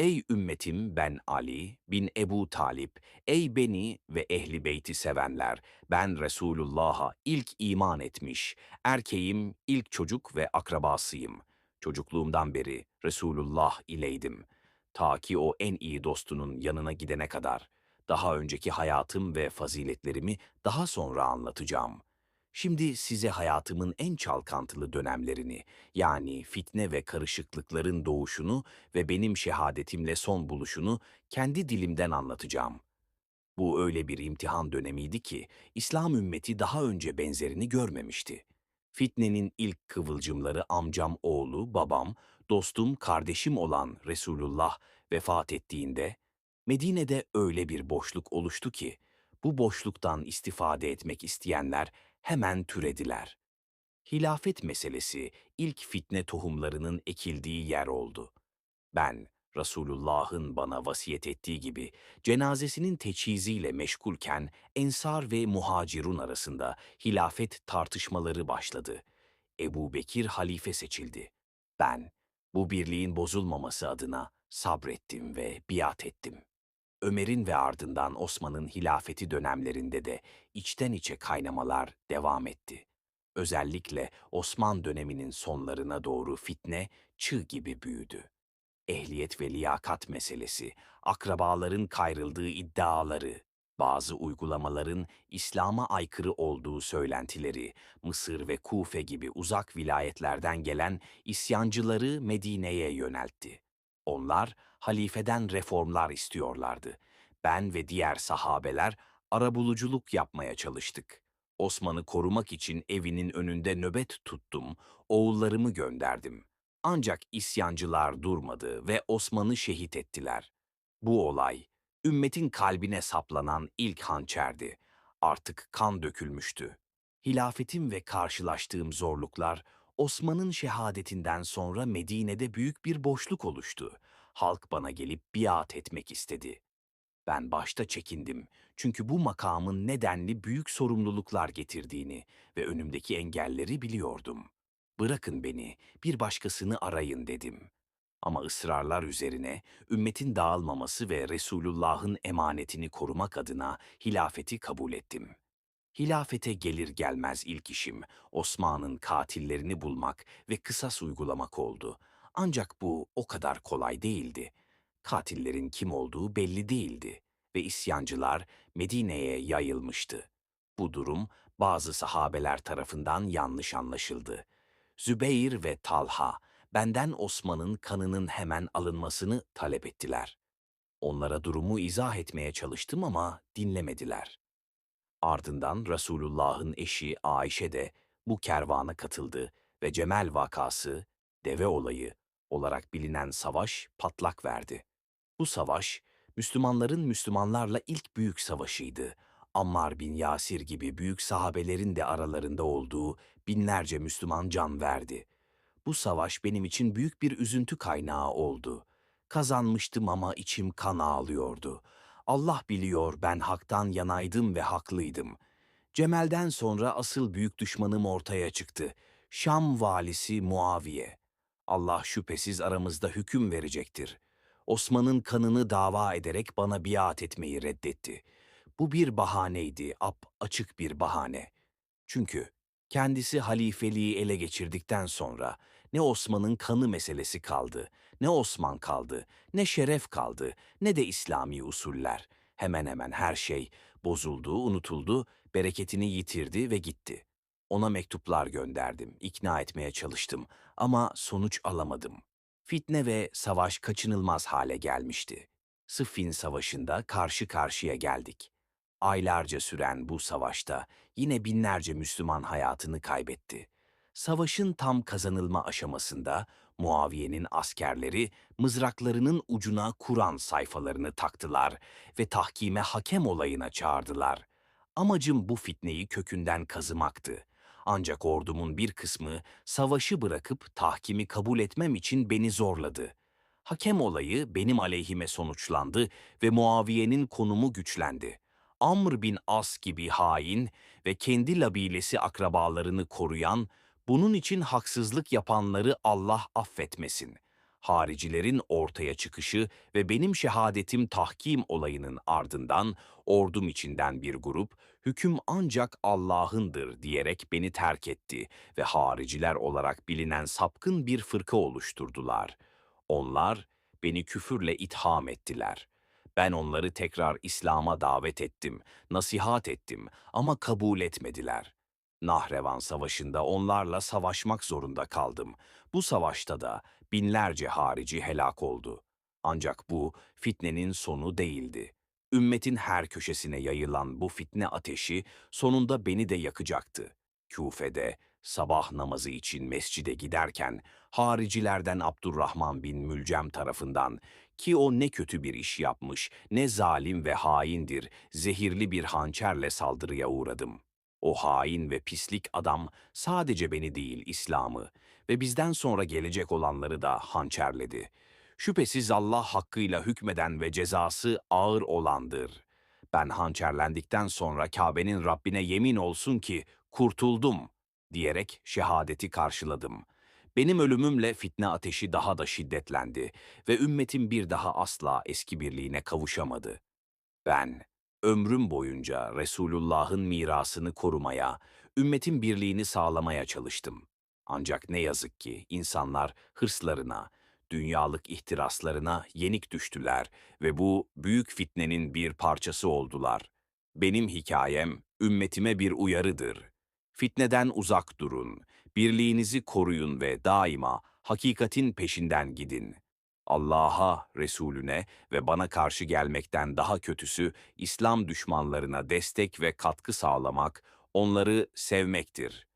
Ey ümmetim ben Ali bin Ebu Talip, ey beni ve ehli beyti sevenler, ben Resulullah'a ilk iman etmiş, erkeğim, ilk çocuk ve akrabasıyım. Çocukluğumdan beri Resulullah ileydim. Ta ki o en iyi dostunun yanına gidene kadar. Daha önceki hayatım ve faziletlerimi daha sonra anlatacağım.'' Şimdi size hayatımın en çalkantılı dönemlerini, yani fitne ve karışıklıkların doğuşunu ve benim şehadetimle son buluşunu kendi dilimden anlatacağım. Bu öyle bir imtihan dönemiydi ki İslam ümmeti daha önce benzerini görmemişti. Fitnenin ilk kıvılcımları amcam oğlu, babam, dostum, kardeşim olan Resulullah vefat ettiğinde Medine'de öyle bir boşluk oluştu ki bu boşluktan istifade etmek isteyenler hemen türediler. Hilafet meselesi ilk fitne tohumlarının ekildiği yer oldu. Ben, Resulullah'ın bana vasiyet ettiği gibi cenazesinin teçhiziyle meşgulken Ensar ve Muhacirun arasında hilafet tartışmaları başladı. Ebu Bekir halife seçildi. Ben, bu birliğin bozulmaması adına sabrettim ve biat ettim. Ömer'in ve ardından Osman'ın hilafeti dönemlerinde de içten içe kaynamalar devam etti. Özellikle Osman döneminin sonlarına doğru fitne çığ gibi büyüdü. Ehliyet ve liyakat meselesi, akrabaların kayrıldığı iddiaları, bazı uygulamaların İslam'a aykırı olduğu söylentileri, Mısır ve Kufe gibi uzak vilayetlerden gelen isyancıları Medine'ye yöneltti. Onlar halifeden reformlar istiyorlardı. Ben ve diğer sahabeler arabuluculuk yapmaya çalıştık. Osman'ı korumak için evinin önünde nöbet tuttum, oğullarımı gönderdim. Ancak isyancılar durmadı ve Osman'ı şehit ettiler. Bu olay, ümmetin kalbine saplanan ilk hançerdi. Artık kan dökülmüştü. Hilafetim ve karşılaştığım zorluklar Osman'ın şehadetinden sonra Medine'de büyük bir boşluk oluştu. Halk bana gelip biat etmek istedi. Ben başta çekindim çünkü bu makamın nedenli büyük sorumluluklar getirdiğini ve önümdeki engelleri biliyordum. Bırakın beni, bir başkasını arayın dedim. Ama ısrarlar üzerine ümmetin dağılmaması ve Resulullah'ın emanetini korumak adına hilafeti kabul ettim.'' Hilafete gelir gelmez ilk işim Osman'ın katillerini bulmak ve kısas uygulamak oldu. Ancak bu o kadar kolay değildi. Katillerin kim olduğu belli değildi ve isyancılar Medine'ye yayılmıştı. Bu durum bazı sahabeler tarafından yanlış anlaşıldı. Zübeyir ve Talha benden Osman'ın kanının hemen alınmasını talep ettiler. Onlara durumu izah etmeye çalıştım ama dinlemediler. Ardından Resulullah'ın eşi Ayşe de bu kervana katıldı ve Cemel vakası, deve olayı olarak bilinen savaş patlak verdi. Bu savaş, Müslümanların Müslümanlarla ilk büyük savaşıydı. Ammar bin Yasir gibi büyük sahabelerin de aralarında olduğu binlerce Müslüman can verdi. Bu savaş benim için büyük bir üzüntü kaynağı oldu. Kazanmıştım ama içim kan ağlıyordu. Allah biliyor ben haktan yanaydım ve haklıydım. Cemel'den sonra asıl büyük düşmanım ortaya çıktı. Şam valisi Muaviye. Allah şüphesiz aramızda hüküm verecektir. Osman'ın kanını dava ederek bana biat etmeyi reddetti. Bu bir bahaneydi, ap açık bir bahane. Çünkü kendisi halifeliği ele geçirdikten sonra ne Osman'ın kanı meselesi kaldı, ne Osman kaldı, ne şeref kaldı, ne de İslami usuller. Hemen hemen her şey bozuldu, unutuldu, bereketini yitirdi ve gitti. Ona mektuplar gönderdim, ikna etmeye çalıştım ama sonuç alamadım. Fitne ve savaş kaçınılmaz hale gelmişti. Sıffin Savaşı'nda karşı karşıya geldik. Aylarca süren bu savaşta yine binlerce Müslüman hayatını kaybetti. Savaşın tam kazanılma aşamasında Muaviye'nin askerleri mızraklarının ucuna Kur'an sayfalarını taktılar ve tahkime hakem olayına çağırdılar. Amacım bu fitneyi kökünden kazımaktı. Ancak ordumun bir kısmı savaşı bırakıp tahkimi kabul etmem için beni zorladı. Hakem olayı benim aleyhime sonuçlandı ve Muaviye'nin konumu güçlendi. Amr bin As gibi hain ve kendi labilesi akrabalarını koruyan, bunun için haksızlık yapanları Allah affetmesin. Haricilerin ortaya çıkışı ve benim şehadetim tahkim olayının ardından ordum içinden bir grup hüküm ancak Allah'ındır diyerek beni terk etti ve hariciler olarak bilinen sapkın bir fırka oluşturdular. Onlar beni küfürle itham ettiler. Ben onları tekrar İslam'a davet ettim, nasihat ettim ama kabul etmediler. Nahrevan Savaşı'nda onlarla savaşmak zorunda kaldım. Bu savaşta da binlerce harici helak oldu. Ancak bu fitnenin sonu değildi. Ümmetin her köşesine yayılan bu fitne ateşi sonunda beni de yakacaktı. Küfe'de sabah namazı için mescide giderken haricilerden Abdurrahman bin Mülcem tarafından ki o ne kötü bir iş yapmış, ne zalim ve haindir, zehirli bir hançerle saldırıya uğradım. O hain ve pislik adam sadece beni değil İslam'ı ve bizden sonra gelecek olanları da hançerledi. Şüphesiz Allah hakkıyla hükmeden ve cezası ağır olandır. Ben hançerlendikten sonra Kabe'nin Rabbine yemin olsun ki kurtuldum diyerek şehadeti karşıladım. Benim ölümümle fitne ateşi daha da şiddetlendi ve ümmetim bir daha asla eski birliğine kavuşamadı. Ben ömrüm boyunca Resulullah'ın mirasını korumaya, ümmetin birliğini sağlamaya çalıştım. Ancak ne yazık ki insanlar hırslarına, dünyalık ihtiraslarına yenik düştüler ve bu büyük fitnenin bir parçası oldular. Benim hikayem ümmetime bir uyarıdır. Fitneden uzak durun, birliğinizi koruyun ve daima hakikatin peşinden gidin. Allah'a, Resulüne ve bana karşı gelmekten daha kötüsü İslam düşmanlarına destek ve katkı sağlamak, onları sevmektir.